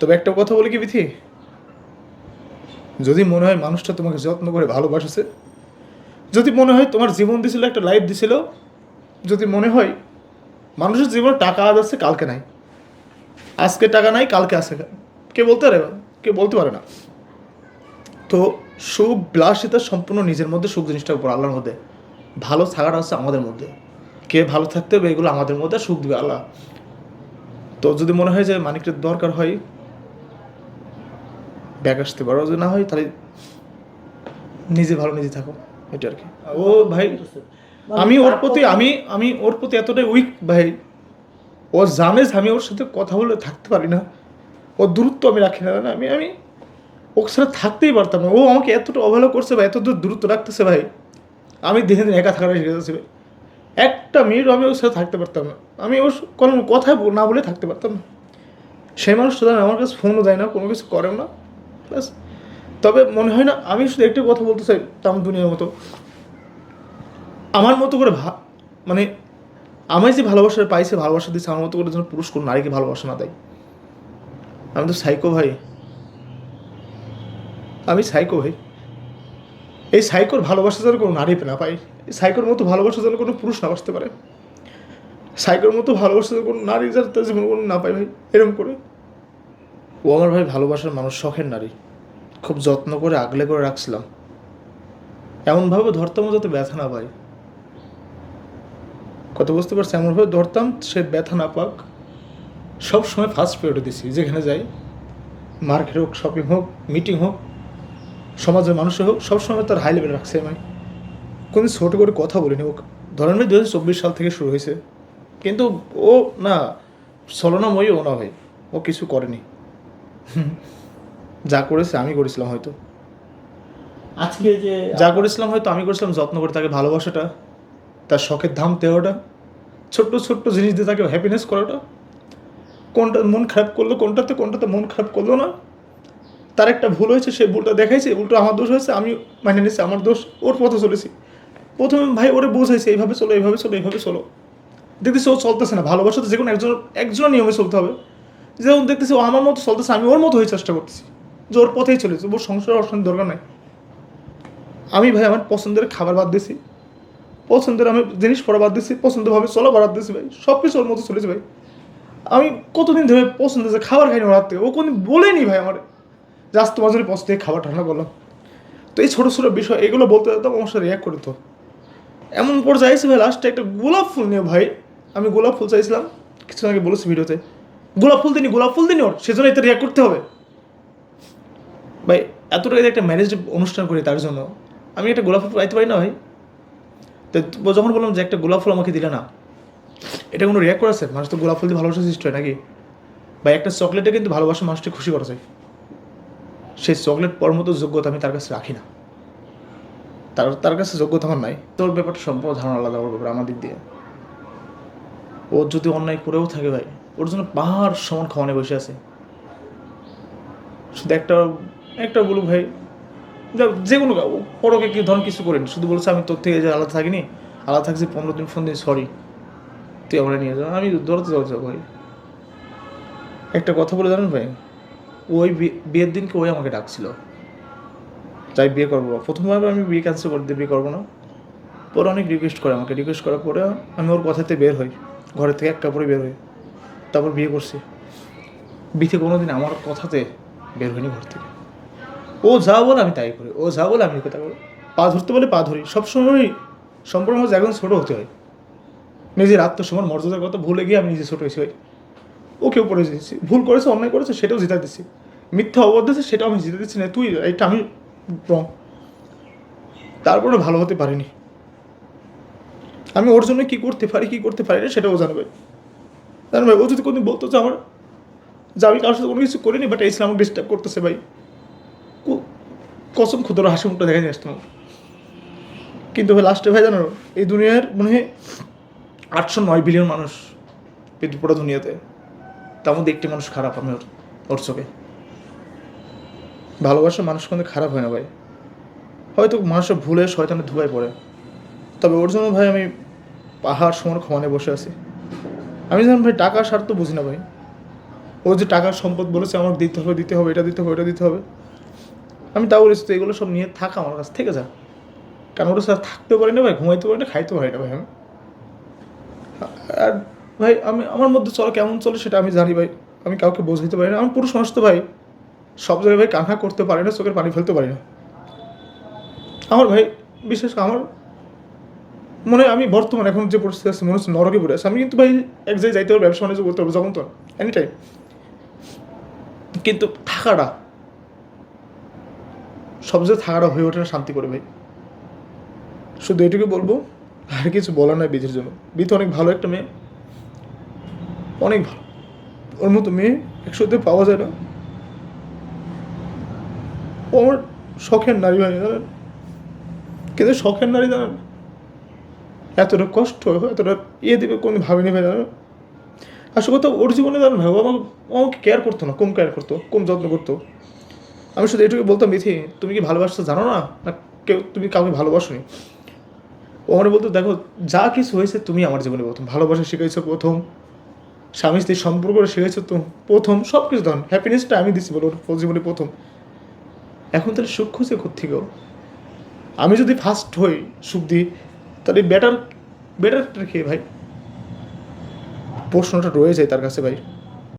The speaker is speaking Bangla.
তবে একটা কথা বলি কি বিথি? যদি মনে হয় মানুষটা তোমাকে যত্ন করে ভালোবাসেছে, যদি মনে হয় তোমার জীবন দিছিল, একটা লাইফ দিছিল, যদি মনে হয় মানুষের জীবনে টাকা আজ আছে, কালকে নাই। আজকে টাকা নাই, কালকে আছে। কে বলতে পারে? কে বলতে পারে না। তো সুখ বিলাসিতা সম্পূর্ণ নিজের মধ্যে, সুখ জিনিসটার উপর, আল্লাহর মধ্যে। ভালো থাকাটা হচ্ছে আমাদের মধ্যে। কে ভালো থাকতে হবে, এগুলো আমাদের মধ্যে, সুখ দিবে আল্লাহ। তো যদি মনে হয় যে মানিকের দরকার হয় ব্যাগ আসতে পারো। যদি না হয় তাহলে নিজে ভালো নিজে থাকো। এটা আর কি। ও ভাই, আমি ওর প্রতি, আমি আমি ওর প্রতি এতটাই উইক ভাই। ও জানে আমি ওর সাথে কথা বলে থাকতে পারি না। ওর দূরত্ব আমি রাখি না আমি আমি ওর সাথে থাকতেই পারতাম না। ও আমাকে এতটা অবহেলা করছে ভাই, এত দূর দূরত্ব রাখতেছে ভাই। আমি দিনে দিন একা থাকাটা শিখে যাচ্ছি একটা মিনিট আমি ওর সাথে থাকতে পারতাম না। আমি ওর কোনো কথা না বলে থাকতে পারতাম না। সেই মানুষটা আমার কাছে ফোনও দেয় না, কোনো কিছু করেও না। প্লাস তবে মনে হয় না, আমি শুধু একটু কথা বলতে চাই তাম দুনিয়ার মতো। আমার মতো করে ভা মানে আমায় যে ভালোবাসা পাইছে ভালোবাসা দিচ্ছে আমার মতো করে যেন পুরুষ কোনো নারীকে ভালোবাসা না দেয়। আমি তো সাইকো ভাই। আমি সাইকো ভাই। এই সাইকোর ভালোবাসা যেন কোনো নারী না পাই সাইকোর মতো ভালোবাসা যেন কোনো পুরুষ না বাসতে পারে। সাইকোর মতো ভালোবাসা যেন কোনো নারী যেন তার জীবন কোনো না পায় ভাই এরকম করে। ও আমার ভাই ভালোবাসার মানুষ, শখের নারী। খুব যত্ন করে আগলে করে রাখছিলাম। এমনভাবে ধরতাম ও যাতে ব্যথা না পাই কত বুঝতে পারছি, এমনভাবে ধরতাম, সে ব্যথা না পাক। সব সময় ফার্স্ট পিরিয়ডে দিছি, যেখানে যাই। মার্কেট হোক শপিং হোক মিটিং হোক, সমাজের মানুষের হোক সবসময় তার হাই লেভেল রাখছে আমি। কোনো ছোটো করে কথা বলিনি হোক ধরেন ভাই দু হাজার চব্বিশ সাল থেকে শুরু হয়েছে। কিন্তু ও না, ছলনাময়ী ও না ভাই, ও কিছু করেনি। যা করেছে আমি করেছিলাম হয়তো। আজকে যে যা করেছিলাম হয়তো আমি করেছিলাম যত্ন করে তাকে ভালোবাসাটা তার শখের ধাম দেওয়াটা ছোট্ট ছোট্ট জিনিস দিয়ে তাকে হ্যাপিনেস করাটা। কোনটা মন খারাপ করল কোনটাতে কোনটাতে মন খারাপ করল না। তার একটা ভুল হয়েছে সে ভুলটা দেখাইছে ভুলটা আমার দোষ হয়েছে আমি মানে নিয়েছি আমার দোষ ওর পথে চলেছি। প্রথমে ভাই ওরে বোঝাইছে এইভাবে চলো এইভাবে চলো এইভাবে চলো। দেখতেছি ও চলতেছে না ভালোবাসা তো যে কোনো একজন একজনের নিয়মে চলতে হবে। যেমন দেখতেছি, ও আমার মতো চলতেছে, আমি ওর মতো হয়ে চেষ্টা করতেছি। যে ওর পথেই চলেছে ওর সংসার অশান্তি দরকার নাই। আমি ভাই, আমার পছন্দের খাবার বাদ দিয়েছি। পছন্দের আমি জিনিস পড়া বাদ দিয়েছি, পছন্দভাবে চলা বাদ দিছি ভাই। সব কিছু ওর মতো চলেছে ভাই। আমি কতদিন ধরে পছন্দ যে খাবার খাইনি ওর হাত। ও কোনদিন বলেনি ভাই আমার জাস্ট তোমার জন্য পছন্দ খাবার ঠান্ডা করলাম তো এই ছোটো ছোটো বিষয়, এগুলো বলতে যেতাম আমার সাথে রিয়াক্ট করতো এমন পর্যায়ে এসে ভাই লাস্টে একটা গোলাপ ফুল নিয়ে ভাই, আমি গোলাপ ফুল চাইছিলাম কিছু আগে বলেছি ভিডিওতে। গোলাপ ফুল দিনি গোলাপ ফুল দিনি ওর? সেজন্য এতে রিয়াক্ট করতে হবে। ভাই এতটা যদি একটা ম্যারেজ অনুষ্ঠান করি তার জন্য। আমি একটা গোলাপ ফুল পাইতে পারি না ভাই? তো যখন বললাম যে একটা গোলাপ ফুল আমাকে দিলে না, এটা কোনো রিয়াক্ট করেছে মানুষ তো গোলাপ ফুল দিয়ে ভালোবাসা সৃষ্টি হয় নাকি? বা একটা চকলেটে কিন্তু ভালোবাসা মানুষকে খুশি করা যায়। সেই চকলেট পর মতো যোগ্যতা আমি তার কাছে রাখি না। তার তার কাছে যোগ্যতা আমার নাই। তোর ব্যাপারটা সম্পূর্ণ ধারণা আলাদা ব্যাপারে আমার দিক দিয়ে। ও যদি অন্যায় করেও থাকে ভাই, ওর জন্য পাহাড় সমান খাওয়ানে বসে আছে। শুধু একটা একটা বলুক ভাই, যা- কোনো পরকে কি ধরুন কিছু করেন, শুধু বলছে আমি তোর থেকে যে আলাদা থাকিনি, আলাদা থাকছি, পনেরো দিন ফোন দিন সরি তুই আমরা নিয়ে যাও আমি দৌড়াতে যাব ভাই। একটা কথা বলে জানেন ভাই, ওই বিয়ে- বিয়ের দিনকে ওই আমাকে ডাকছিল। তাই বিয়ে করব। প্রথমবার আমি বিয়ে ক্যান্সেল করে দিয়ে বিয়ে করব না। পরে অনেক রিকোয়েস্ট করে আমাকে। রিকোয়েস্ট করার পরে আমি ওর কথাতে বের হই। ঘরের থেকে একটা কাপড়ে বের হই। তারপর বিয়ে করছি। বিথে কোনো দিন আমার কথাতে বের হয়নি ঘর থেকে। ও যা বলে আমি তাই করি। ও যা বলে আমি কথা করি পা ধরতে বলে পা ধরি। সবসময় সম্পর্ক এখন ছোটো হতে হয়। নিজের আত্মসম্মান, মর্যাদার কথা ভুলে গিয়ে আমি নিজে ছোটো হয়েছি ভাই। ওকেও পড়ে দিচ্ছি ভুল করেছে, অন্যায় করেছে, সেটাও জিতা দিচ্ছি মিথ্যা অবাদ দিচ্ছে সেটাও আমি জিতে দিচ্ছি না। তুই, এটা আমি রং তারপরে ভালো হতে পারিনি। আমি ওর জন্য কি করতে পারি, কি করতে পারি না সেটাও জানবে। জানবে ও যদি কোনোদিন বলতো যে আমার যে আমি কারোর সাথে কোনো কিছু করিনি বাট ইসলাম আমাকে ডিস্টার্ব করতেছে ভাই। কসম ক্ষুদ্র হাসি মুখটা দেখা নিয়ে আসতাম কিন্তু ভাই লাস্টে ভাই জানো, এই দুনিয়ার মনে হয় আটশো নয় বিলিয়ন মানুষ পুরো দুনিয়াতে। তার মধ্যে একটি মানুষ খারাপ, আমি ওর ওর চোখে। ভালোবাসা মানুষ কিন্তু খারাপ হয় না ভাই। হয়তো মানুষের ভুলে শয়তানে ধুবাই পড়ে। তবে ওর জন্য ভাই আমি পাহাড় সমান ক্ষমানে বসে আছি। আমি যেমন ভাই টাকা স্বার্থ বুঝি না ভাই। ও যে টাকার সম্পদ বলেছে আমার দিতে হবে দিতে হবে, এটা দিতে হবে এটা দিতে হবে। আমি তাও বলেছি তো এগুলো সব নিয়ে থাক আমার কাছ থেকে যা কারণ ওটা স্যার থাকতেও পারি না ভাই ঘুমাইতে পারি না, খাইতেও পারি না ভাই আমি। আর ভাই, আমি, আমার মধ্যে চলে, কেমন চলে সেটা আমি জানি ভাই। আমি কাউকে বোঝাইতে পারি না। আমার পুরুষ মানুষ তো ভাই, সব জায়গায় ভাই কান্না করতে পারি না, চোখের পানি ফেলতে পারি না। আমার ভাই, বিশেষ আমার মনে আমি বর্তমান এখন যে পরিস্থিতি আছে, মনে হচ্ছে নরকে পড়ে আছে। আমি কিন্তু ভাই এক জায়গায় যাইতে পারব ব্যবসা বাণিজ্য করতে পারব যখন তো এনি টাইম কিন্তু থাকাটা সবচেয়ে থাকাটা হয়ে ওঠে না শান্তি করে ভাই। শুধু এটুকু বলব, আর কিছু বলার নয় বিধির জন্য। বিধি অনেক ভালো একটা মেয়ে। অনেক ভালো। ওর মতো মেয়ে একসাথে পাওয়া যায় না। ও আমার শখের নারী ভাই, জানেন? কিন্তু শখের নারী জানেন? এতটা কষ্ট, এতটা ইয়ে দেবে, কোনো ভাবিনি ভাই আসলে কথা ওর জীবনে জানেন ভাই আমাকে আমাকে কেয়ার করতো না, কম কেয়ার করতো, কম যত্ন করতো। আমি শুধু এটুকু বলতাম, মিথি, তুমি কি ভালোবাসতে জানো না? না কেউ, তুমি কাউকে ভালোবাসোনি? ও আমার বলতো, দেখো, যা কিছু হয়েছে তুমি আমার জীবনে প্রথম, ভালোবাসা শিখাইছো প্রথম, স্বামী স্ত্রীর সম্পর্ক শিখেছো তো প্রথম সব কিছু ধরুন হ্যাপিনেসটা আমি দিচ্ছি বলো ওর জীবনে প্রথম। এখন তাহলে সুখ খুঁজে কোথেকে ও? আমি যদি ফার্স্ট হই, সুখ দিই তাহলে বেটার বেটারটা খেয়ে ভাই? প্রশ্নটা রয়ে যায় তার কাছে ভাই।